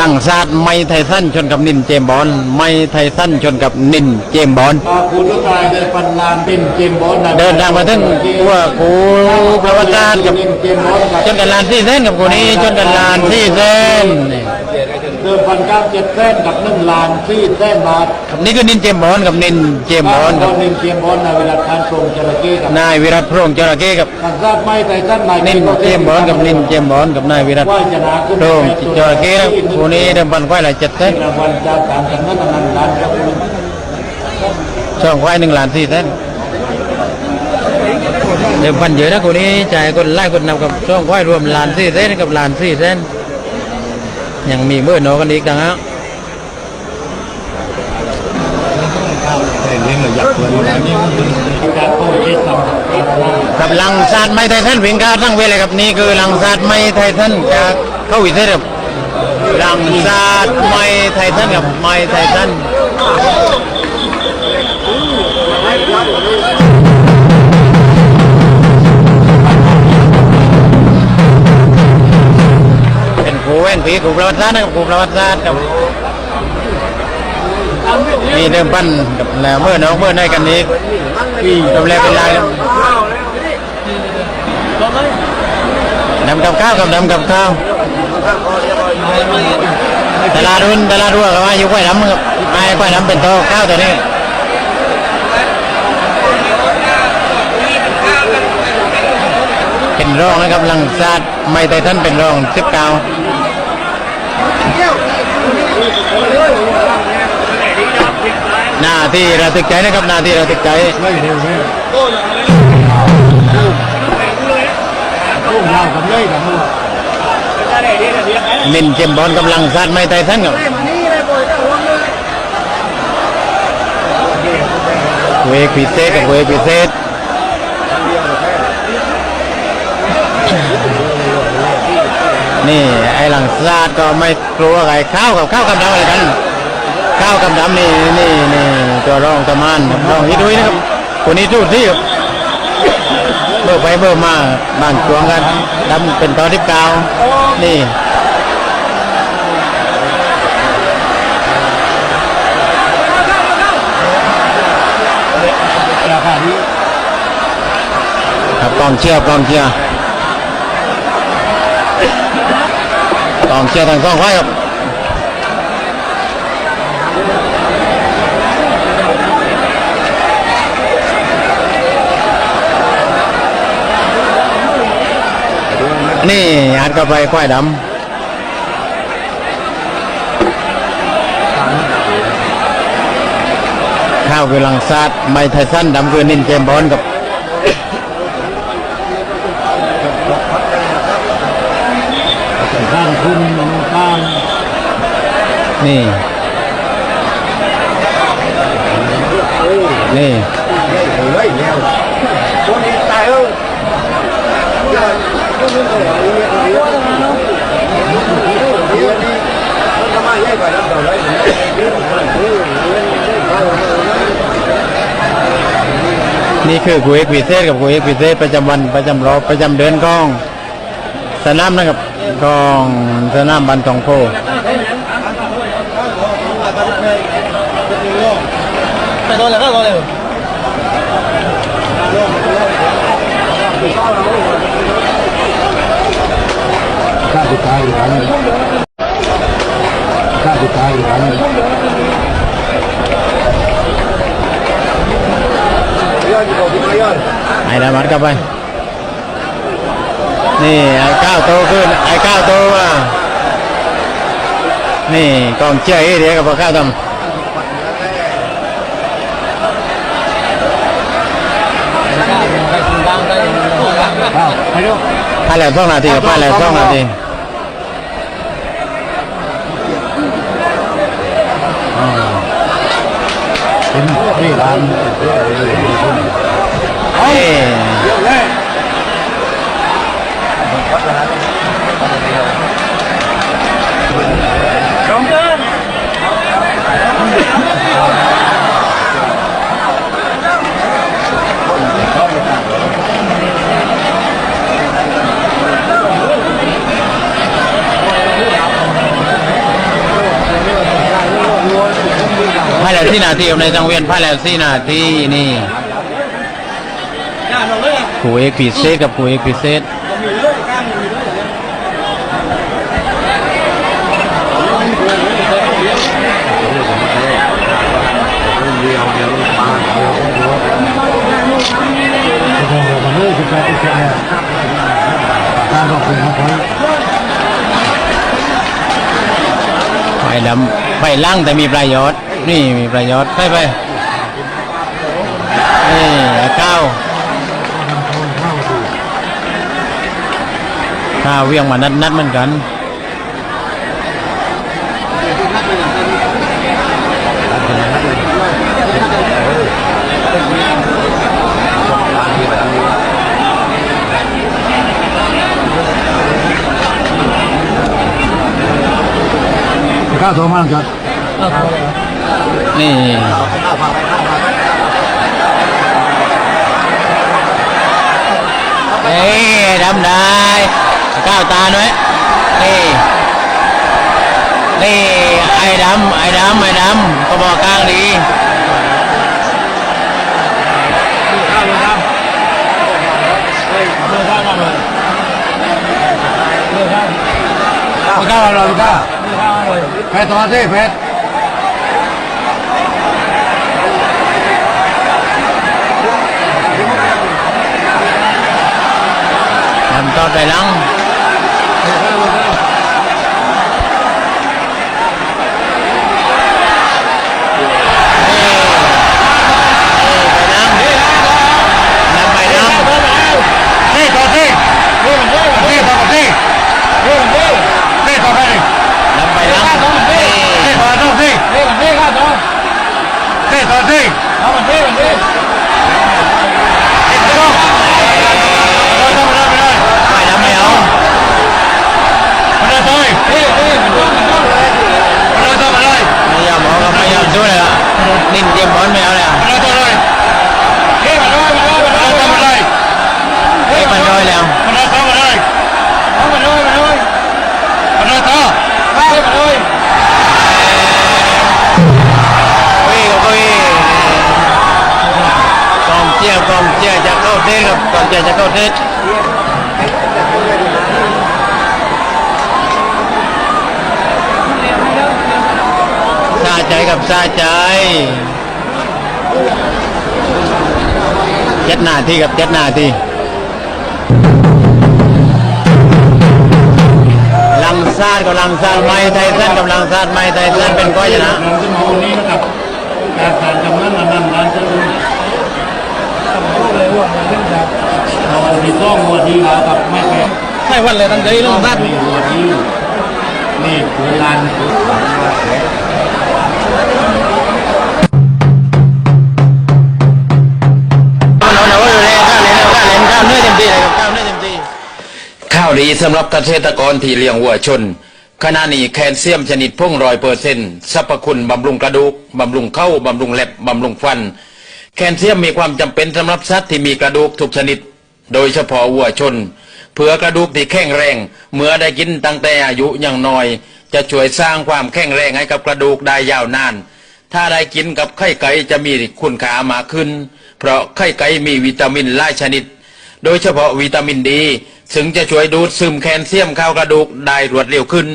ลังซาดไม่ไทสันชนกับนินเจมส์บอลไม่ไทสันชนกับนินเจมส์บอลมาคุณลูกชายเดินปันลานเป็นเจมส์บอลนะเดินทางมาถึงกัวกูประวัติศาสตร์กับเจมส์บอลครับจนกันลานที่เส้นกับกูนี้จนกันลานที่เส้น เดิมพันเก้าเจ็ดเส้นกับหนึ่งลานที่เส้นบาทครับนี่คือนินเจมส์บอลกับนินเจมส์บอลบกัอบลนินเจมส์บอลในเวลาทานทรงจระเข้กับนายวิรัตพระองค์จระเข้กับทางทราบไม่แต่ท่านนายนินเจมส์บอลกับนินเจมส์บอลกับนายวิรัตว่าจะนาขึ้นพระองค์จระเข้ครับกูนี้เดิมพันควายหลายเจ็ดเส้นรางวัลจากการสำนักงานการครับคุณช่องควายหนึ่งล้านสี่เส้นเดิมพันเยอะนะกูนี้จ่ายคนไล่คนนำกับช่องควายรวมล้านสี่เส้นกับล้านสี่เส้น ยังมีเมื่อโนกันอีกต่างหากจากโค้ชทำกับลังซาดไม่ไททันวิ่งก้าวทั้งเวลาครับนี่คือลังซาดไม่ไททันจากเข้าวิเศษครับลังซาดไม่ไททันกับไม่ไททัน เป็นครูแว่นผีครูประวัติศาสตร์นะครับครูประวัติศาสตร์ครับนี่เริ่มปั้นกับแล้วเมื่อน้องเมื่อในกันนี้ที่ทำแลเป็นลายครับดำกับข้าวกับดำกับข้าวตลาดรุ่นตลาดรั่วกับว่าอยู่กล้วยดำครับไอ้กล้วยดำเป็นโตข้าวตัวนี้เป็นรองนะครับหลังซาดไม่ไททันเป็นรองสิบเก้า หน้าที่ระทึกใจนะครับหน้าที่ระทึกใจไม่เร็วแม่โอ้ยาวกับเลยกับมือนินเจมบอลกำลังซาดไม่ไต่ททันครับเวกพิเศษกับเวกพิเศษ นี่ไอ้หลังซาดก็ไม่กลัวไอ้ข้าวกับข้าวกับดำอะไรกัน ข้าวกับดำนี่นี่นี่ตัวรองตะมานครับรองฮิดุยนะครับคนนี้ทูดที่ครับเบิกไปเบิกมาบางจวงกันดำเป็นตอนที่เก้านี่ราคานี้ครับกองเชียร์กองเชียร์ กองเชียร์ทางสองฝ่ายครับนี่อัดเข้าไปควายดำข้าวคือลังซาดไม้ไทสันดำคือนินเจมบอลกับ ข้างคุณข้างนี่ นี่เฮ้ยแล้วคนนี้ตายเออนี่คือกูเอกพิเศษกับกูเอกพิเศษประจำวันประจำรอบประจำเดือนกล้อง สนามนะครับกองสนามบันทองโพไปโดนแล้วก็โดนเลยข้าสุดท้ายอีกครั้งหนึ่งข้าสุดท้ายอีกครั้งหนึ่งไอ้ดามัดกลับไป นี่ไอ้ก้าวโตขึ้นไอ้ก้าวโตว่านี่กองเชียร์เอเดียกับพวกข้าวทอ้าวไปดูำพายแล้วสองนาทีกับพายแล้วสองนาทีอ๋อเป็นที่ร้านเอ้ย เยอะเลยสี่นาทีในสังเวียนพลาดแล้วสี่นาทีนี่ครูเอกพิเศษกับครูเอกพิเศษมันเลยคือการที่จะการบอกคุณเขาไฟดำไฟล่างแต่มีประโยชน์ นี่มีประโยชน์ไปไปนี่ข้าข้าวเวียงมานัดนัดเหมือนกันข้าวโซมันครับ นี่เอ้ยดำได้ก้าวตาหน่อย นี่ นี่ ไอ้ดำ ไอ้ดำ ไอ้ดำก็บอกกลางดีข้าวอะไรข้าวแพทย์ตัวที่แพทย์ดำตอดไปหลังนำไปำนี่ตัวที่นี่มั นิ่เตรียมบอลไม่เอาเลยอะไม่ได้ตัวเลยนี่มันได้มันได้มันได้วไม่ได้ไอ้ปันร้อยแล้วมันได้วไม่ได้เอามันได้มันได้มันได้ตัวไม่มันได้เฮ้ยก็เฮ้ยกองเชียร์กองเชียร์จะเข้าเทศครับกองเชียร์จะเข้าเทศ ใจกับซาใจเจ็ดนาทีกับเจ็ดนาทีลังซาดกับลังซาดไม่ไทสันกับลังซาดไม่ไทสันเป็นก้อยชนะนำขึ้นมาวันนี้นะครับการการกำนันนำร้านจะดูเลยว่ามันเล่นแบบเราดีซ่องวัวดีแล้วกับไม่แพ้ใช่วันเลยตั้งใจลงซาดนี่วัวดีนี่คือลานคือาวดีสำหรับเกษตรกรที่เลี้ยงวัวชน ขณะนี้แคลเซียมชนิดพุ่งรอยเปอร์เซ็นต์สรรพคุณบำรุงกระดูกบำรุงเข้าบำรุงเล็บบำรุงฟัน แคลเซียมมีความจำเป็นสำหรับสัตว์ที่มีกระดูกทุกชนิด โดยเฉพาะวัวชน เพื่อกระดูกที่แข็งแรง เมื่อได้กินตั้งแต่อายุยังน้อย จะช่วยสร้างความแข็งแรงให้กับกระดูกได้ยาวนาน ถ้าได้กินกับไข่ไก่จะมีคุณค่ามากขึ้น เพราะไข่ไก่มีวิตามินหลายชนิด โดยเฉพาะวิตามินดี ซึ่งจะช่วยดูดซึมแคลเซียมเข้ากระดูกได้รวดเร็วขึ้น